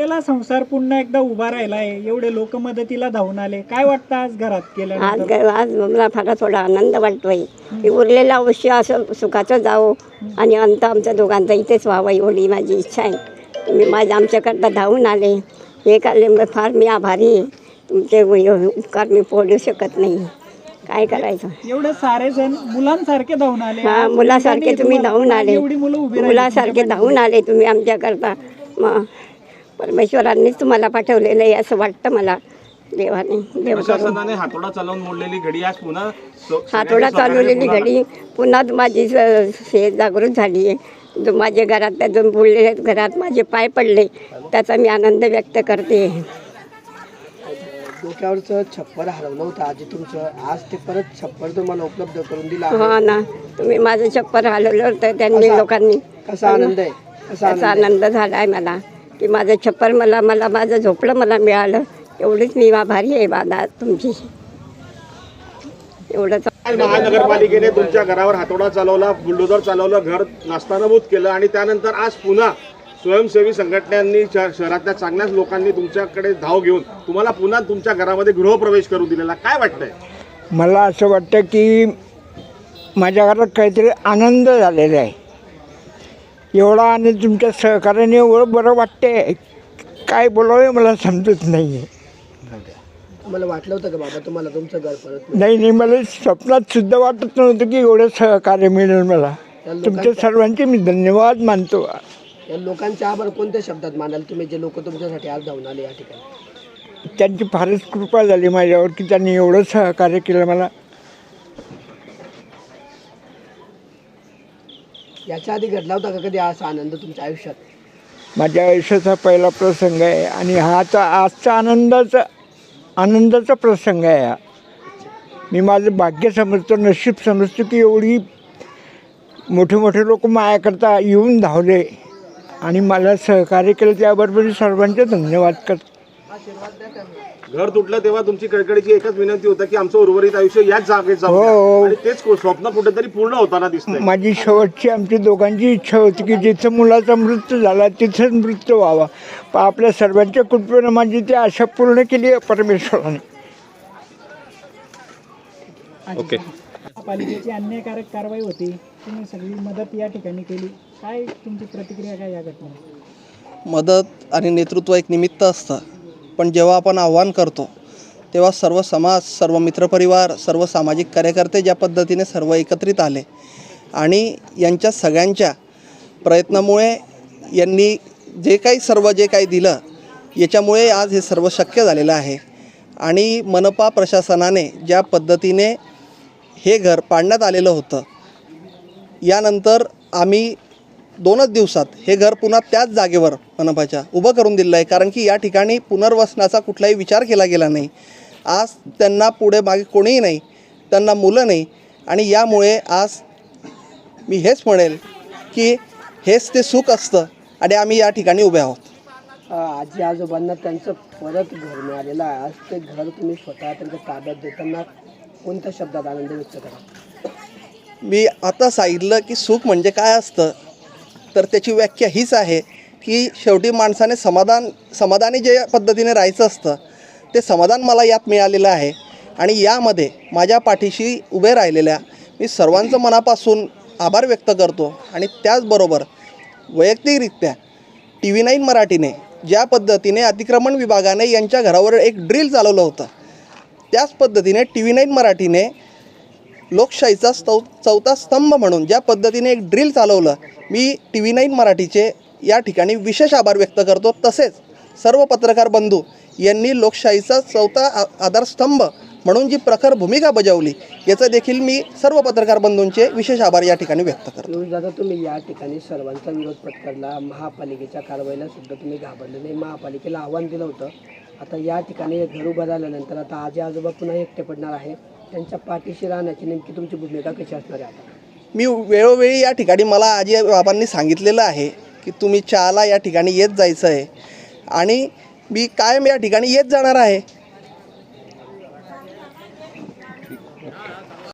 आपल्याला संसार पुन्हा एकदा उभा राहिला आहे एवढे लोक मदतीला धावून आले. काय वाटतं आज घरात आज ग- आज मला फार थोडा आनंद वाटतोय. की उरलेलं आयुष्य असं सुखाचं जावं. आणि अंत आमच्या दोघांचा इथेच व्हावं एवढी माझी इच्छा आहे. तुम्ही माझ्या आमच्याकरता धावून आले. हे काले मी फार मी आभारी आहे. तुमचे उ- उपकार मी पोडू शकत नाही. काय करायचं? एवढे सारे जण मुलांसारखे धावून आले. हा आज मुलासारखे तुम्ही तुम्हाला- धावून आले. एवढी मुलं उभी राहिली मुलासारखे धावून आले तुम्ही आमच्याकरता. मग परमेश्वरांनीच तुम्हाला पाठवलेलं आहे असं वाटतं मला. देवाने देव करून. प्रशासनाने हातोडा चालवून मोडलेली घडी आज पुन्हा सो- हातोडा चालवलेली घडी पुन्हा माझी स- हे जागृत झाली आहे. जो माझ्या घरात त्या दोन बुडलेल्या घरात माझे पाय पडले. त्याचा मी आनंद व्यक्त करते. डोक्यावरचं छप्पर हरवलं होतं. आजी तुमचं आज ते परत छप्पर तुम्हाला उपलब्ध करून दिलं आहे. हो ना. तुम्ही माझं चप्पर हलवलं होतं. त्यांनी लोकांनी. कसा आनंद आहे? कसा त्याचा आनंद झाला आहे मला. की माझं छप्पर मला मला माझं झोपलं मला मिळालं. एवढीच मी आभारी आहे बादा तुमची. एवढंच. महानगरपालिकेने तुमच्या घरावर हातोडा चालवला बुलडोजर चालवलं घर नास्तानभूत केलं आणि त्यानंतर आज पुन्हा स्वयंसेवी संघटनांनी श- शहरातल्या चांगल्याच लोकांनी तुमच्याकडे धाव घेऊन तुम्हाला पुन्हा तुमच्या घरामध्ये गृहप्रवेश करू दिलेला. काय वाटतंय? मला असं वाटतं की माझ्या घरात काहीतरी आनंद झालेला आहे. एवढा आनंद तुमच्या सहकार्याने एवढं बरं वाटते काय बोलावे मला समजत नाही आहे तुम्हाला वाटलं होतं का बाबा तुम्हाला तुमचं घर परत? नाही नाही मला स्वप्नात सुद्धा वाटत नव्हतं की एवढं सहकार्य मिळेल मला. तुमच्या सर्वांचे मी धन्यवाद मानतो. या लोकांच्या आभार कोणत्या शब्दात मानाल तुम्ही? जे लोक तुमच्यासाठी आज धावून आले या ठिकाणी? त्यांची फारच कृपा झाली माझ्यावर की त्यांनी एवढं सहकार्य केलं मला. याच्या आधी घडला होता का कधी असा आनंद तुमच्या आयुष्यात? माझ्या आयुष्याचा पहिला प्रसंग आहे आणि हा तर आजचा आनंदाचा आनंदाचा प्रसंग आहे हा. मी माझं भाग्य समजतो नशीब समजतो की एवढी मोठे मोठे लोक माझ्याकरता येऊन धावले आणि मला सहकार्य केलं. त्याबरोबर सर्वांचे धन्यवाद करतो. घर तुटलं तेव्हा तुमची कळकळीची एकच विनंती होती की आमचं उर्वरित आयुष्य याच जागेत जाऊ द्या. हो. आणि तेच स्वप्न कुठेतरी पूर्ण होताना दिसतंय. माझी शेवटची आमची दोघांची इच्छा होती की जिथं मुलाचा मृत्यू झाला तिथंच मृत्यू व्हावा. पण आपल्या सर्वांच्या कृपेनं माझी ती आशा पूर्ण केली आहे परमेश्वराने. ओके. पालिकेची अन्यायकारक कारवाई होती. तुम्ही सगळी मदत या ठिकाणी केली. काय तुमची प्रतिक्रिया काय या घटनेवर मदत आणि नेतृत्व एक निमित्त असतं. पण जेव्हा आपण आव्हान करतो तेव्हा सर्व समाज सर्व मित्रपरिवार सर्व सामाजिक कार्यकर्ते ज्या पद्धतीने सर्व एकत्रित आले आणि यांच्या सगळ्यांच्या प्रयत्नामुळे यांनी जे काही सर्व जे काही दिलं याच्यामुळे आज हे सर्व शक्य झालेलं आहे. आणि मनपा प्रशासनाने ज्या पद्धतीने हे घर पाडण्यात आलेलं होतं यानंतर आम्ही दोनच दिवसात हे घर पुन्हा त्याच जागेवर मनपाच्या उभं करून दिलं आहे. कारण की या ठिकाणी पुनर्वसनाचा कुठलाही विचार केला गेला नाही. आज त्यांना पुढे मागे कोणीही नाही त्यांना मुलं नाही. आणि यामुळे आज मी हेच म्हणेल की हेच ते सुख असतं आणि आम्ही या ठिकाणी उभे आहोत. आजी आजोबांना त्यांचं परत घर मिळालेलं आहे. आज ते घर तुम्ही स्वतः त्यांच्या ताब्यात देताना कोणत्या शब्दात आनंद व्यक्त करा? मी आता सांगितलं की सुख म्हणजे काय असतं? तर त्याची व्याख्या हीच आहे की शेवटी माणसाने समाधान समाधानी जे पद्धतीने राहायचं असतं ते समाधान मला यात मिळालेलं आहे. आणि यामध्ये माझ्या पाठीशी उभे राहिलेल्या मी सर्वांचं मनापासून आभार व्यक्त करतो. आणि त्याचबरोबर वैयक्तिकरित्या टी व्ही नाईन मराठीने ज्या पद्धतीने अतिक्रमण विभागाने यांच्या घरावर एक ड्रिल चालवलं होतं त्याच पद्धतीने टी व्ही नाईन मराठीने लोकशाहीचा स्तौ चौथा स्तंभ म्हणून ज्या पद्धतीने एक ड्रिल चालवलं मी टी व्ही नाईन मराठीचे या ठिकाणी विशेष आभार व्यक्त करतो. तसेच सर्व पत्रकार बंधू यांनी लोकशाहीचा चौथा आ आधारस्तंभ म्हणून जी प्रखर भूमिका बजावली याचं देखील मी सर्व पत्रकार बंधूंचे विशेष आभार या ठिकाणी व्यक्त करतो. दादा तुम्ही या ठिकाणी सर्वांचा विरोध पत्करला. महापालिकेच्या कारवाईला सुद्धा तुम्ही घाबरले नाही. महापालिकेला आव्हान दिलं होतं. आता या ठिकाणी हे घर उभं झाल्यानंतर आता आजी आजोबा पुन्हा एकटे पडणार आहे. त्यांच्या पाठीशी राहण्याची नेमकी तुमची भूमिका कशी असणार आहे आता? मी वेळोवेळी या ठिकाणी मला आजी बाबांनी सांगितलेलं आहे की तुम्ही चहाला या ठिकाणी येत जायचं आहे. आणि मी कायम या ठिकाणी येत जाणार आहे.